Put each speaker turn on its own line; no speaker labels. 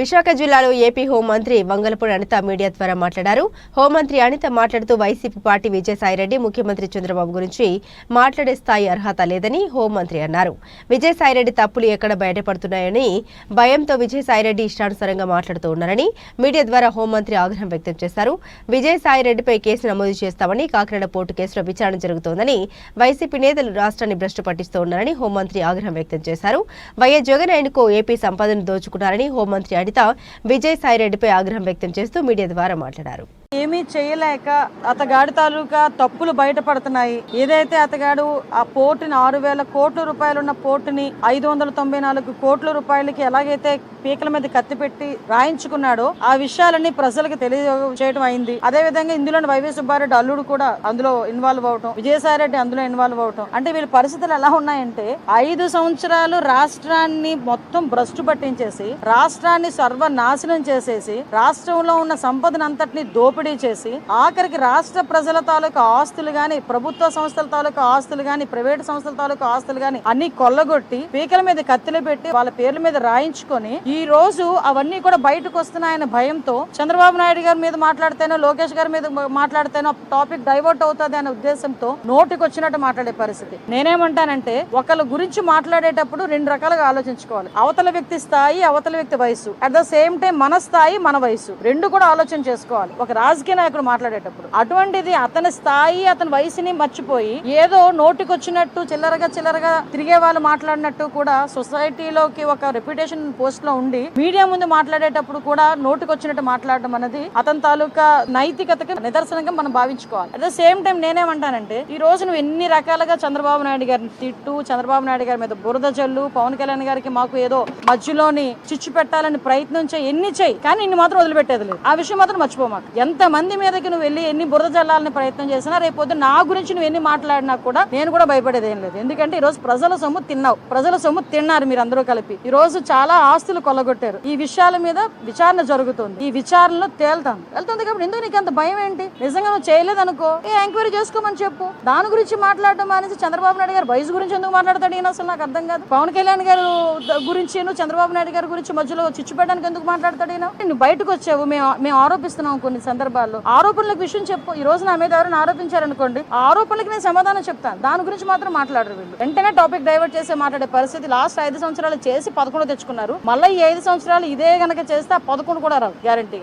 విశాఖ జిల్లాలో ఏపీ హోంమంత్రి వంగలపూడి అనిత మీడియా ద్వారా మాట్లాడారు. హోంమంత్రి అనిత మాట్లాడుతూ వైసీపీ పార్టీ విజయసాయిరెడ్డి ముఖ్యమంత్రి చంద్రబాబు గురించి మాట్లాడే స్థాయి అర్హత లేదని హోంమంత్రి అన్నారు. విజయసాయిరెడ్డి తప్పులు ఎక్కడ బయటపడుతున్నాయని భయంతో విజయసాయిరెడ్డి ఇష్టానుసారంగా మాట్లాడుతూ ఉన్నారని మీడియా ద్వారా హోంమంత్రి ఆగ్రహం వ్యక్తం చేశారు. విజయసాయిరెడ్డిపై కేసు నమోదు చేస్తామని కాకినాడ పోర్టు కేసులో విచారణ జరుగుతోందని వైసీపీ నేతలు రాష్ట్రాన్ని భ్రష్టు పట్టిస్తూ ఉన్నారని హోంమంత్రి ఆగ్రహం వ్యక్తం చేశారు. వైఎస్ జగన్ ఆయనకు ఏపీ సంపదను దోచుకున్నారని హోంమంత్రి అనిత విజయసాయిరెడ్డిపై ఆగ్రహం వ్యక్తం చేస్తూ మీడియా ద్వారా మాట్లాడారు
ఏమీ చేయలేక అతగాడి తాలూకా తప్పులు బయటపడుతున్నాయి. ఏదైతే అతగాడు ఆ పోర్టుని ఆరు వేల కోట్ల రూపాయలు ఉన్న పోర్టుని ఐదు వందల తొంభై నాలుగు కోట్ల రూపాయలకి ఎలాగైతే పీకల మీద కత్తి పెట్టి రాయించుకున్నాడో ఆ విషయాలన్నీ ప్రజలకు తెలియజేయడం అయింది. అదే విధంగా ఇందులో వైవి సుబ్బారెడ్డి అల్లుడు కూడా అందులో ఇన్వాల్వ్ అవటం విజయసాయిరెడ్డి అందులో ఇన్వాల్వ్ అవటం. అంటే వీళ్ళ పరిస్థితులు ఎలా ఉన్నాయంటే ఐదు సంవత్సరాలు రాష్ట్రాన్ని మొత్తం భ్రష్టు పట్టించేసి రాష్ట్రాన్ని సర్వనాశనం చేసేసి రాష్ట్రంలో ఉన్న సంపదను అంతటిని దోపిడీ చేసి ఆఖరికి రాష్ట్ర ప్రజల తాలూకు ఆస్తులు గాని ప్రభుత్వ సంస్థల తాలూకు ఆస్తులు గాని ప్రైవేట్ సంస్థల తాలూకు ఆస్తులు గాని అన్ని కొల్లగొట్టి పీకల మీద కత్తిలు పెట్టి వాళ్ళ పేర్ల మీద రాయించుకొని ఈ రోజు అవన్నీ కూడా బయటకు వస్తున్నాయన్న భయంతో చంద్రబాబు నాయుడు గారి మీద మాట్లాడితేనో లోకేష్ గారి మీద మాట్లాడితేనో టాపిక్ డైవర్ట్ అవుతుంది అనే ఉద్దేశంతో నోటికి వచ్చినట్టు మాట్లాడే పరిస్థితి. నేనేమంటానంటే ఒకళ్ళ గురించి మాట్లాడేటప్పుడు రెండు రకాలుగా ఆలోచించుకోవాలి. అవతల వ్యక్తి స్థాయి అవతల వ్యక్తి వయసు అట్ ద సేమ్ టైం మన స్థాయి మన వయసు రెండు కూడా ఆలోచన చేసుకోవాలి. ఒక రాజకీయ నాయకుడు మాట్లాడేటప్పుడు అటువంటిది అతని స్థాయి అతని వయసుని మర్చిపోయి ఏదో నోటికి వచ్చినట్టు చిల్లరగా చిల్లరగా తిరిగే వాళ్ళు మాట్లాడినట్టు కూడా సొసైటీలోకి ఒక రెప్యుటేషన్ పోస్ట్లో ఉండి మీడియా ముందు మాట్లాడేటప్పుడు కూడా నోటికి వచ్చినట్టు మాట్లాడడం అనేది అతని తాలూకా నైతికతకి నిదర్శనంగా మనం భావించుకోవాలి. అట్ ద సేమ్ టైం నేనేమంటానంటే ఈ రోజు నువ్వు ఎన్ని రకాలుగా చంద్రబాబు నాయుడు గారిని తిట్టు చంద్రబాబు నాయుడు గారి మీద బురద జల్లు పవన్ కళ్యాణ్ గారికి మాకు ఏదో మధ్యలోని చిచ్చు పెట్టాలని ప్రయత్నం చేయి ఎన్ని చేయి కానీ ఇన్ని మాత్రం వదిలిపెట్టేది లేదు. ఆ విషయం మాత్రం మర్చిపోమాకు. ఎంత మంది మీదకి నువ్వు వెళ్ళి ఎన్ని బురద జల్లాలని ప్రయత్నం చేసినా రేపు నా గురించి నువ్వు ఎన్ని మాట్లాడినా కూడా నేను కూడా భయపడేది ఏం లేదు. ఎందుకంటే ఈరోజు ప్రజల సొమ్ము తిన్నావు. ప్రజల సొమ్ము తిన్నారు మీరు అందరూ కలిపి. ఈ రోజు చాలా ఆస్తులు కొల్లగొట్టారు. ఈ విషయాల మీద విచారణ జరుగుతుంది. ఈ విచారణలో తేల్తాను వెళ్తుంది కాబట్టి ఎందుకు నీకు అంత భయం ఏంటి? నిజంగా నువ్వు చేయలేదు అనుకో ఏ ఎంక్వైరీ చేసుకోమని చెప్పు. దాని గురించి మాట్లాడడం అనేసి చంద్రబాబు నాయుడు గారు వయసు గురించి ఎందుకు మాట్లాడతాడు ఈయన అసలు నాకు అర్థం కాదు. పవన్ కళ్యాణ్ గారు గురించి చంద్రబాబు నాయుడు గారి గురించి మధ్యలో చిచ్చు పెట్టడానికి ఎందుకు మాట్లాడతాడు ఈయన? నువ్వు బయటకు వచ్చావు. మేము మేము ఆరోపిస్తున్నాం కొన్ని సందర్భాల్లో ఆరోపణలకు విషయం చెప్పు ఈ రోజు నా మీద ఎవరైనా ఆరోపించారనుకోండి ఆ ఆరోపణలకు నేను సమాధానం చెప్తాను. దాని గురించి మాత్రం మాట్లాడరు వీళ్ళు. వెంటనే టాపిక్ డైవర్ట్ చేసి మాట్లాడే పరిస్థితి లాస్ట్ ఐదు సంవత్సరాలు చేసి పదకొండు తెచ్చుకున్నారు. మళ్ళీ ఈ ఐదు సంవత్సరాలు ఇదే గనక చేస్తే ఆ పదకొండు కూడా రావు గ్యారంటీ